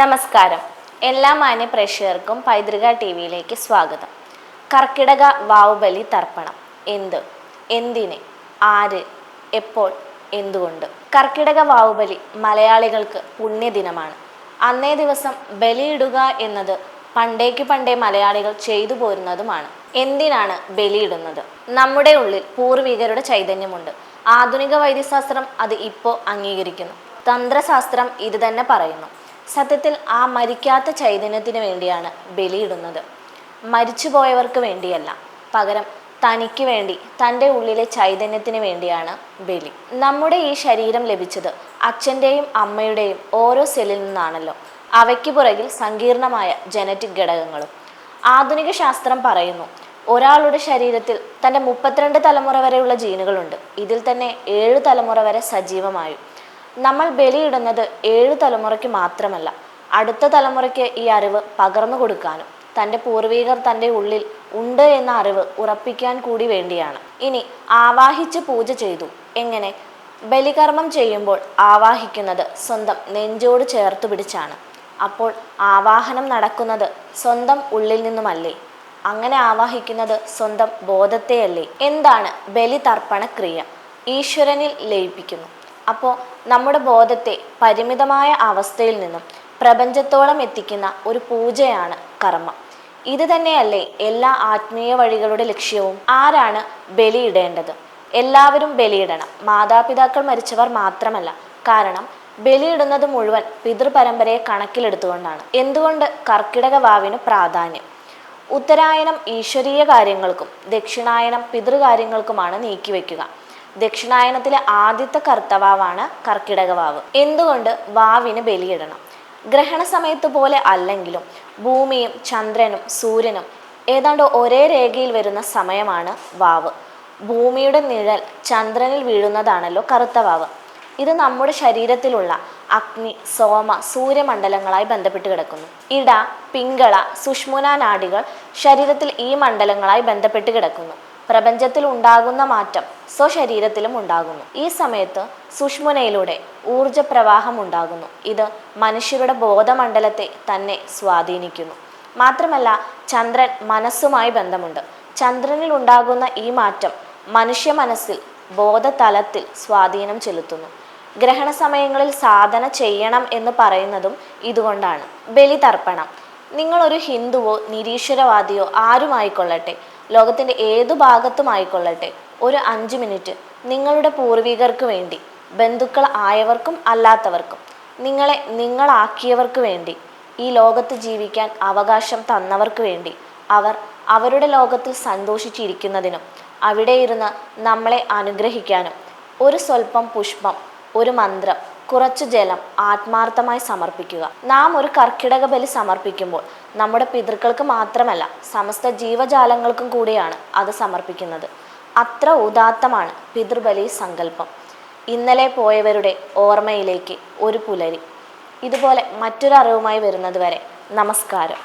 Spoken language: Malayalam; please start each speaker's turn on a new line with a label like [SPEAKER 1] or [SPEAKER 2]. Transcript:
[SPEAKER 1] നമസ്കാരം. എല്ലാ മാന്യ പ്രേക്ഷകർക്കും പൈതൃക ടി വിയിലേക്ക് സ്വാഗതം. കർക്കിടക വാവുബലി തർപ്പണം. എന്ത്? എന്തിന്? ആര്? എപ്പോൾ? എന്തുകൊണ്ട്? കർക്കിടക വാവുബലി മലയാളികൾക്ക് പുണ്യദിനമാണ്. അന്നേ ദിവസം ബലിയിടുക എന്നത് പണ്ടേക്ക് പണ്ടേ മലയാളികൾ ചെയ്തു പോരുന്നതുമാണ്. എന്തിനാണ് ബലിയിടുന്നത്? നമ്മുടെ ഉള്ളിൽ പൂർവികരുടെ ചൈതന്യമുണ്ട്. ആധുനിക വൈദ്യശാസ്ത്രം അത് ഇപ്പോൾ അംഗീകരിക്കുന്നു. തന്ത്രശാസ്ത്രം ഇത് തന്നെ പറയുന്നു. സത്യത്തിൽ ആ മരിക്കാത്ത ചൈതന്യത്തിന് വേണ്ടിയാണ് ബലിയിടുന്നത്. മരിച്ചുപോയവർക്ക് വേണ്ടിയല്ല. പകരം തനിക്ക് വേണ്ടി തന്റെ ഉള്ളിലെ ചൈതന്യത്തിന് വേണ്ടിയാണ് ബലി. നമ്മുടെ ഈ ശരീരം ലഭിച്ചത് അച്ഛന്റെയും അമ്മയുടെയും ഓരോ സെല്ലിൽ നിന്നാണല്ലോ. അവയ്ക്ക് പുറകിൽ സങ്കീർണമായ ജനറ്റിക് ഘടകങ്ങളും. ആധുനിക ശാസ്ത്രം പറയുന്നു ഒരാളുടെ ശരീരത്തിൽ തന്റെ മുപ്പത്തിരണ്ട് തലമുറ വരെയുള്ള ജീനുകളുണ്ട്. ഇതിൽ തന്നെ ഏഴ് തലമുറ വരെ സജീവമായും. നമ്മൾ ബലിയിടുന്നത് ഏഴ് തലമുറയ്ക്ക് മാത്രമല്ല അടുത്ത തലമുറയ്ക്ക് ഈ അറിവ് പകർന്നു കൊടുക്കാനും തന്റെ പൂർവികർ തന്റെ ഉള്ളിൽ ഉണ്ട് എന്ന അറിവ് ഉറപ്പിക്കാൻ കൂടി വേണ്ടിയാണ്. ഇനി ആവാഹിച്ച് പൂജ ചെയ്തു. എങ്ങനെ? ബലികർമ്മം ചെയ്യുമ്പോൾ ആവാഹിക്കുന്നത് സ്വന്തം നെഞ്ചോട് ചേർത്ത് പിടിച്ചാണ്. അപ്പോൾ ആവാഹനം നടക്കുന്നത് സ്വന്തം ഉള്ളിൽ നിന്നുമല്ലേ? അങ്ങനെ ആവാഹിക്കുന്നത് സ്വന്തം ബോധത്തെയല്ലേ? എന്താണ് ബലിതർപ്പണ ക്രിയ ഈശ്വരനിൽ ലയിപ്പിക്കുന്നു. അപ്പോൾ നമ്മുടെ ബോധത്തെ പരിമിതമായ അവസ്ഥയിൽ നിന്നും പ്രപഞ്ചത്തോളം എത്തിക്കുന്ന ഒരു പൂജയാണ് കർമ്മം. ഇത് തന്നെയല്ലേ എല്ലാ ആത്മീയ വഴികളുടെ ലക്ഷ്യവും? ആരാണ് ബലിയിടേണ്ടത്? എല്ലാവരും ബലിയിടണം. മാതാപിതാക്കൾ മരിച്ചവർ മാത്രമല്ല. കാരണം ബലിയിടുന്നത് മുഴുവൻ പിതൃപരമ്പരയെ കണക്കിലെടുത്തുകൊണ്ടാണ്. എന്തുകൊണ്ട് കർക്കിടക വാവിന് പ്രാധാന്യം? ഉത്തരായനം ഈശ്വരീയ കാര്യങ്ങൾക്കും ദക്ഷിണായനം പിതൃകാര്യങ്ങൾക്കുമാണ് നീക്കിവെക്കുക ദക്ഷിണായനത്തിലെ ആദ്യത്തെ കർത്തവാവാണ് കർക്കിടക വാവ് എന്തുകൊണ്ട് വാവിന് ബലിയിടണം? ഗ്രഹണ സമയത്ത് പോലെ അല്ലെങ്കിലും ഭൂമിയും ചന്ദ്രനും സൂര്യനും ഏതാണ്ട് ഒരേ രേഖയിൽ വരുന്ന സമയമാണ് വാവ്. ഭൂമിയുടെ നിഴൽ ചന്ദ്രനിൽ വീഴുന്നതാണല്ലോ കറുത്ത വാവ് ഇത് നമ്മുടെ ശരീരത്തിലുള്ള അഗ്നി സോമ സൂര്യമണ്ഡലങ്ങളായി ബന്ധപ്പെട്ട് കിടക്കുന്നു. ഇട പിങ്കള സുഷ്മുന നാഡികൾ ശരീരത്തിൽ ഈ മണ്ഡലങ്ങളായി ബന്ധപ്പെട്ട് കിടക്കുന്നു. പ്രപഞ്ചത്തിൽ ഉണ്ടാകുന്ന മാറ്റം സ്വശരീരത്തിലും ഉണ്ടാകുന്നു. ഈ സമയത്ത് സുഷ്മുനയിലൂടെ ഊർജ പ്രവാഹം ഉണ്ടാകുന്നു ഇത് മനുഷ്യരുടെ ബോധമണ്ഡലത്തെ തന്നെ സ്വാധീനിക്കുന്നു. മാത്രമല്ല ചന്ദ്രൻ മനസ്സുമായി ബന്ധമുണ്ട്. ചന്ദ്രനിൽ ഉണ്ടാകുന്ന ഈ മാറ്റം മനുഷ്യ മനസ്സിൽ ബോധതലത്തിൽ സ്വാധീനം ചെലുത്തുന്നു. ഗ്രഹണ സമയങ്ങളിൽ സാധന ചെയ്യണം എന്ന് പറയുന്നതും ഇതുകൊണ്ടാണ്. ബലിതർപ്പണം. നിങ്ങളൊരു ഹിന്ദുവോ നിരീശ്വരവാദിയോ ആരുമായിക്കൊള്ളട്ടെ. ലോകത്തിന്റെ ഏതു ഭാഗത്തുമായിക്കൊള്ളട്ടെ ഒരു അഞ്ച് മിനിറ്റ്. നിങ്ങളുടെ പൂർവികർക്ക് വേണ്ടി. ബന്ധുക്കൾ ആയവർക്കും അല്ലാത്തവർക്കും. നിങ്ങളെ നിങ്ങളാക്കിയവർക്ക് വേണ്ടി. ഈ ലോകത്ത് ജീവിക്കാൻ അവകാശം തന്നവർക്ക് വേണ്ടി. അവർ അവരുടെ ലോകത്തിൽ സന്തോഷിച്ചിരിക്കുന്നതിനും അവിടെ ഇരുന്ന് നമ്മളെ അനുഗ്രഹിക്കാനും ഒരു സ്വല്പം പുഷ്പം ഒരു മന്ത്രം കുറച്ച് ജലം ആത്മാർത്ഥമായി സമർപ്പിക്കുക. നാം ഒരു കർക്കിടക ബലി സമർപ്പിക്കുമ്പോൾ നമ്മുടെ പിതൃക്കൾക്ക് മാത്രമല്ല സമസ്ത ജീവജാലങ്ങൾക്കും കൂടിയാണ് അത് സമർപ്പിക്കുന്നത്. അത്ര ഉദാത്തമാണ് പിതൃബലി സങ്കല്പം. ഇന്നലെ പോയവരുടെ ഓർമ്മയിലേക്ക് ഒരു പുലരി. ഇതുപോലെ മറ്റൊരു അറിവുമായി വരുന്നത് വരെ നമസ്കാരം.